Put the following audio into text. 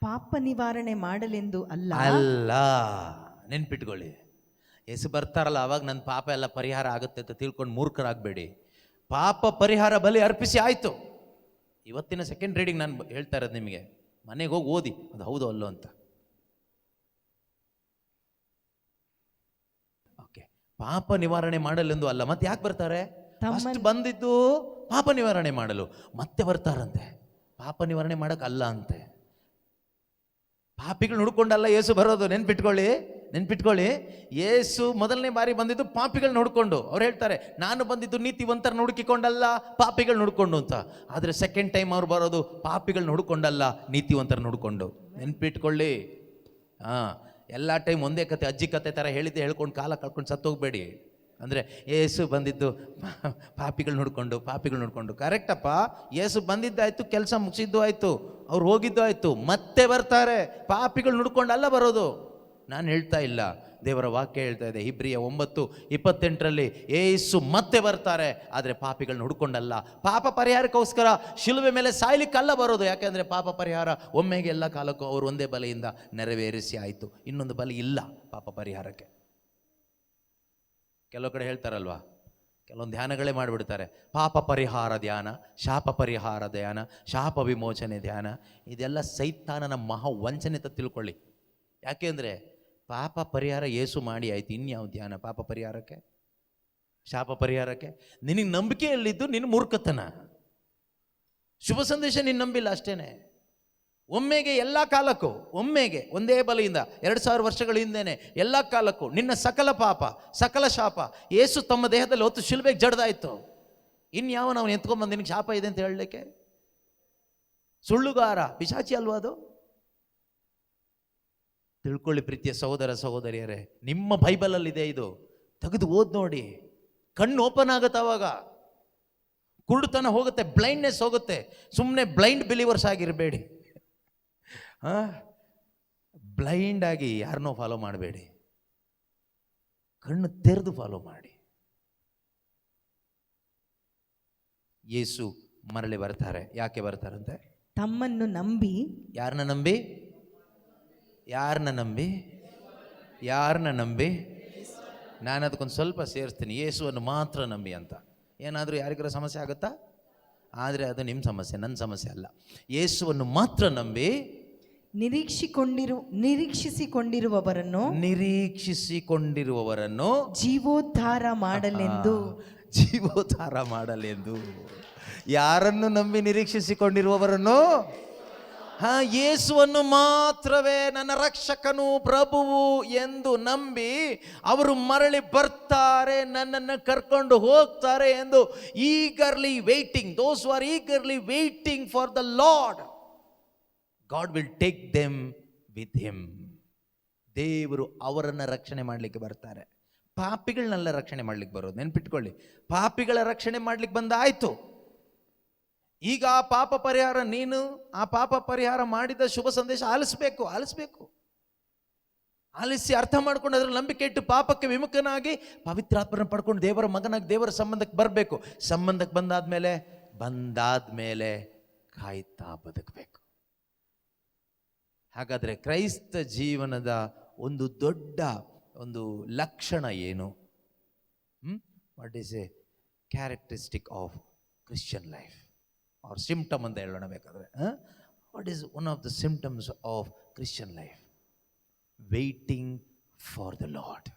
ಪಾಪ ನಿವಾರಣೆ ಮಾಡಲೆಂದು ಅಲ್ಲ? ಅಲ್ಲ ನೆನ್ಪಿಟ್ಕೊಳ್ಳಿ. ಯೇಸು ಬರ್ತಾರಲ್ಲ ಅವಾಗ ನನ್ನ ಪಾಪ ಎಲ್ಲ ಪರಿಹಾರ ಆಗುತ್ತೆ ಅಂತ ತಿಳ್ಕೊಂಡು ಮೂರ್ಖರಾಗಬೇಡಿ. ಪಾಪ ಪರಿಹಾರ ಬಲಿ ಅರ್ಪಿಸಿ ಆಯಿತು. ಇವತ್ತಿನ ಸೆಕೆಂಡ್ ರೀಡಿಂಗ್ ನಾನು ಹೇಳ್ತಾ ಇರೋದು ನಿಮಗೆ. ಮನೆಗೆ ಹೋಗಿ ಓದಿ. ಅದು ಹೌದು ಅಲ್ಲೋ ಅಂತ. ಓಕೆ. ಪಾಪ ನಿವಾರಣೆ ಮಾಡಲೆಂದು ಅಲ್ಲ. ಮತ್ತೆ ಯಾಕೆ ಬರ್ತಾರೆ? ಫಸ್ಟ್ ಬಂದಿದ್ದು ಪಾಪ ನಿವಾರಣೆ ಮಾಡಲು. ಮತ್ತೆ ಬರ್ತಾರಂತೆ. ಪಾಪ ನಿವಾರಣೆ ಮಾಡೋಕ್ಕಲ್ಲ ಅಲ್ಲ ಅಂತೆ. ಪಾಪಿಗಳು ಹುಡ್ಕೊಂಡಲ್ಲ ಏಸು ಬರೋದು, ನೆನ್ಪಿಟ್ಕೊಳ್ಳಿ ನೆನ್ಪಿಟ್ಕೊಳ್ಳಿ. ಏಸು ಮೊದಲನೇ ಬಾರಿ ಬಂದಿದ್ದು ಪಾಪಿಗಳು ನೋಡ್ಕೊಂಡು. ಅವ್ರು ಹೇಳ್ತಾರೆ, ನಾನು ಬಂದಿದ್ದು ನೀತಿವಂತರ ಹುಡುಕಿಕೊಂಡಲ್ಲ ಪಾಪಿಗಳು ನೋಡ್ಕೊಂಡು ಅಂತ. ಆದರೆ ಸೆಕೆಂಡ್ ಟೈಮ್ ಅವ್ರು ಬರೋದು ಪಾಪಿಗಳು ನೋಡ್ಕೊಂಡಲ್ಲ, ನೀತಿವಂತರ ನೋಡ್ಕೊಂಡು. ನೆನ್ಪಿಟ್ಕೊಳ್ಳಿ. ಹಾಂ, ಎಲ್ಲ ಟೈಮ್ ಒಂದೇ ಕತೆ, ಅಜ್ಜಿ ಕತೆ ಥರ ಹೇಳಿದ್ದೆ, ಹೇಳ್ಕೊಂಡು ಕಾಲ ಕಳ್ಕೊಂಡು ಸತ್ತೋಗ್ಬೇಡಿ. ಅಂದರೆ ಏಸು ಬಂದಿದ್ದು ಪಾಪಿಗಳು ನೋಡಿಕೊಂಡು ಪಾಪಿಗಳು ನೋಡಿಕೊಂಡು. ಕರೆಕ್ಟಪ್ಪ ಏಸು ಬಂದಿದ್ದಾಯಿತು, ಕೆಲಸ ಮುಗಿಸಿದ್ದು ಆಯಿತು, ಅವ್ರು ಹೋಗಿದ್ದು ಆಯಿತು, ಮತ್ತೆ ಬರ್ತಾರೆ. ಪಾಪಿಗಳು ನೋಡ್ಕೊಂಡು ಅಲ್ಲ ಬರೋದು. ನಾನು ಹೇಳ್ತಾ ಇಲ್ಲ. ದೇವರ ವಾಕ್ಯ ಹೇಳ್ತಾ ಇದೆ, ಇಬ್ರಿಯ ಒಂಬತ್ತು, ಇಪ್ಪತ್ತೆಂಟರಲ್ಲಿ ಏಸು ಮತ್ತೆ ಬರ್ತಾರೆ, ಆದರೆ ಪಾಪಿಗಳನ್ನ ಹುಡ್ಕೊಂಡಲ್ಲ. ಪಾಪ ಪರಿಹಾರಕ್ಕೋಸ್ಕರ ಶಿಲುವೆ ಮೇಲೆ ಸಾಯ್ಲಿಕ್ಕಲ್ಲ ಬರೋದು. ಯಾಕೆಂದರೆ ಪಾಪ ಪರಿಹಾರ ಒಮ್ಮೆಗೆ ಎಲ್ಲ ಕಾಲಕ್ಕೂ ಅವರು ಒಂದೇ ಬಲೆಯಿಂದ ನೆರವೇರಿಸಿ ಆಯಿತು. ಇನ್ನೊಂದು ಬಲಿ ಇಲ್ಲ ಪಾಪ ಪರಿಹಾರಕ್ಕೆ. ಕೆಲವು ಕಡೆ ಹೇಳ್ತಾರಲ್ವಾ? ಕೆಲವೊಂದು ಧ್ಯಾನಗಳೇ ಮಾಡಿಬಿಡ್ತಾರೆ. ಪಾಪ ಪರಿಹಾರ ಧ್ಯಾನ, ಶಾಪ ಪರಿಹಾರ ಧ್ಯಾನ, ಶಾಪ ವಿಮೋಚನೆ ಧ್ಯಾನ, ಇದೆಲ್ಲ ಸೈತಾನನ ಮಹಾ ವಂಚನೆ ತಿಳ್ಕೊಳ್ಳಿ. ಯಾಕೆಂದರೆ ಪಾಪ ಪರಿಹಾರ ಏಸು ಮಾಡಿ ಆಯ್ತು, ಇನ್ಯಾವ ಧ್ಯಾನ ಪಾಪ ಪರಿಹಾರಕ್ಕೆ? ಶಾಪ ಪರಿಹಾರಕ್ಕೆ? ನಿನಗೆ ನಂಬಿಕೆಯಲ್ಲಿದ್ದು ನಿನ್ನ ಮೂರ್ಖತನ. ಶುಭ ಸಂದೇಶ ನೀನು ನಂಬಿಲ್ಲ ಅಷ್ಟೇನೆ. ಒಮ್ಮೆಗೆ ಎಲ್ಲ ಕಾಲಕ್ಕೂ, ಒಮ್ಮೆಗೆ, ಒಂದೇ ಬಲೆಯಿಂದ, ಎರಡು ಸಾವಿರ ವರ್ಷಗಳ ಹಿಂದೆನೆ, ಎಲ್ಲ ಕಾಲಕ್ಕೂ, ನಿನ್ನ ಸಕಲ ಪಾಪ, ಸಕಲ ಶಾಪ, ಏಸು ತಮ್ಮ ದೇಹದಲ್ಲಿ ಹೊತ್ತು ಶಿಲ್ಬೆಗೆ ಜಡ್ದಾಯ್ತು. ಇನ್ಯಾವ ನಾವು ಎತ್ಕೊಂಡ್ಬಂದು ನಿನಗೆ ಶಾಪ ಇದೆ ಅಂತ ಹೇಳಲಿಕ್ಕೆ? ಸುಳ್ಳುಗಾರ, ಪಿಶಾಚಿ ಅಲ್ವಾ ಅದು? ತಿಳ್ಕೊಳ್ಳಿ ಪ್ರೀತಿಯ ಸಹೋದರ ಸಹೋದರಿಯರೇ, ನಿಮ್ಮ ಬೈಬಲಲ್ಲಿದೆ ಇದು. ತೆಗೆದು ಓದ್ ನೋಡಿ. ಕಣ್ಣು ಓಪನ್ ಆಗುತ್ತೆ ಅವಾಗ. ಕುರುಡುತನ ಹೋಗುತ್ತೆ ಬ್ಲೈಂಡ್ನೆಸ್ ಹೋಗುತ್ತೆ. ಸುಮ್ಮನೆ ಬ್ಲೈಂಡ್ ಬಿಲೀವರ್ಸ್ ಆಗಿರಬೇಡಿ. ಬ್ಲೈಂಡ್ ಆಗಿ ಯಾರನ್ನೋ ಫಾಲೋ ಮಾಡಬೇಡಿ. ಕಣ್ಣು ತೆರೆದು ಫಾಲೋ ಮಾಡಿ. ಯೇಸು ಮರಳಿ ಬರ್ತಾರೆ. ಯಾಕೆ ಬರ್ತಾರಂತೆ? ತಮ್ಮನ್ನು ನಂಬಿ. ಯಾರನ್ನ ನಂಬಿ? ಯಾರನ್ನ ನಂಬಿ? ಯಾರನ್ನ ನಂಬಿ? ನಾನು ಅದಕ್ಕೊಂದು ಸ್ವಲ್ಪ ಸೇರಿಸ್ತೀನಿ. ಯೇಸುವನ್ನು ಮಾತ್ರ ನಂಬಿ ಅಂತ. ಏನಾದರೂ ಯಾರಿಗಾರ ಸಮಸ್ಯೆ ಆಗುತ್ತಾ? ಆದರೆ ಅದು ನಿಮ್ಮ ಸಮಸ್ಯೆ ನನ್ನ ಸಮಸ್ಯೆ ಅಲ್ಲ. ಯೇಸುವನ್ನು ಮಾತ್ರ ನಂಬಿ ನಿರೀಕ್ಷಿಕೊಂಡಿರು ನಿರೀಕ್ಷಿಸಿಕೊಂಡಿರುವವರನ್ನು ನಿರೀಕ್ಷಿಸಿಕೊಂಡಿರುವವರನ್ನು ಜೀವೋದ್ಧಾರ ಮಾಡಲೆಂದು. ಜೀವೋದ್ಧಾರ ಮಾಡಲೆಂದು. ಯಾರನ್ನು ನಂಬಿ ನಿರೀಕ್ಷಿಸಿಕೊಂಡಿರುವವರನ್ನು? ಹಾ ಯೇಸುವನ್ನು ಮಾತ್ರವೇ ನನ್ನ ರಕ್ಷಕನು ಪ್ರಭುವು ಎಂದು ನಂಬಿ ಅವರು ಮರಳಿ ಬರ್ತಾರೆ ನನ್ನನ್ನು ಕರ್ಕೊಂಡು ಹೋಗ್ತಾರೆ ಎಂದು eagerly waiting those are eagerly waiting for the Lord God will take them with him ದೇವರು ಅವರನ್ನು ರಕ್ಷಣೆ ಮಾಡಲಿಕ್ಕೆ ಬರ್ತಾರೆ. ಪಾಪಿಗಳನ್ನೆಲ್ಲ ರಕ್ಷಣೆ ಮಾಡ್ಲಿಕ್ಕೆ ಬರೋದು. ನೆನ್ಪಿಟ್ಕೊಳ್ಳಿ. ಪಾಪಿಗಳ ರಕ್ಷಣೆ ಮಾಡ್ಲಿಕ್ಕೆ ಬಂದಾಯ್ತು. ಈಗ ಆ ಪಾಪ ಪರಿಹಾರ ನೀನು, ಆ ಪಾಪ ಪರಿಹಾರ ಮಾಡಿದ ಶುಭ ಸಂದೇಶ ಆಲಿಸ್ಬೇಕು ಆಲಿಸ್ಬೇಕು. ಆಲಿಸಿ ಅರ್ಥ ಮಾಡ್ಕೊಂಡು ಅದರ ನಂಬಿಕೆ ಇಟ್ಟು ಪಾಪಕ್ಕೆ ವಿಮುಖನಾಗಿ ಪವಿತ್ರಾತ್ಮನ ಪಡ್ಕೊಂಡು ದೇವರ ಮಗನಾಗಿ ದೇವರ ಸಂಬಂಧಕ್ಕೆ ಬರಬೇಕು. ಸಂಬಂಧಕ್ಕೆ ಬಂದಾದ್ಮೇಲೆ ಬಂದಾದ್ಮೇಲೆ ಕಾಯ್ತಾ ಬದುಕಬೇಕು. ಹಾಗಾದರೆ ಕ್ರೈಸ್ತ ಜೀವನದ ಒಂದು ದೊಡ್ಡ ಒಂದು ಲಕ್ಷಣ ಏನು? What is a characteristic of Christian life or symptom ಅಂತ ಹೇಳೋಣ ಬೇಕಾದರೆ. What is one of the symptoms of Christian life waiting for the lord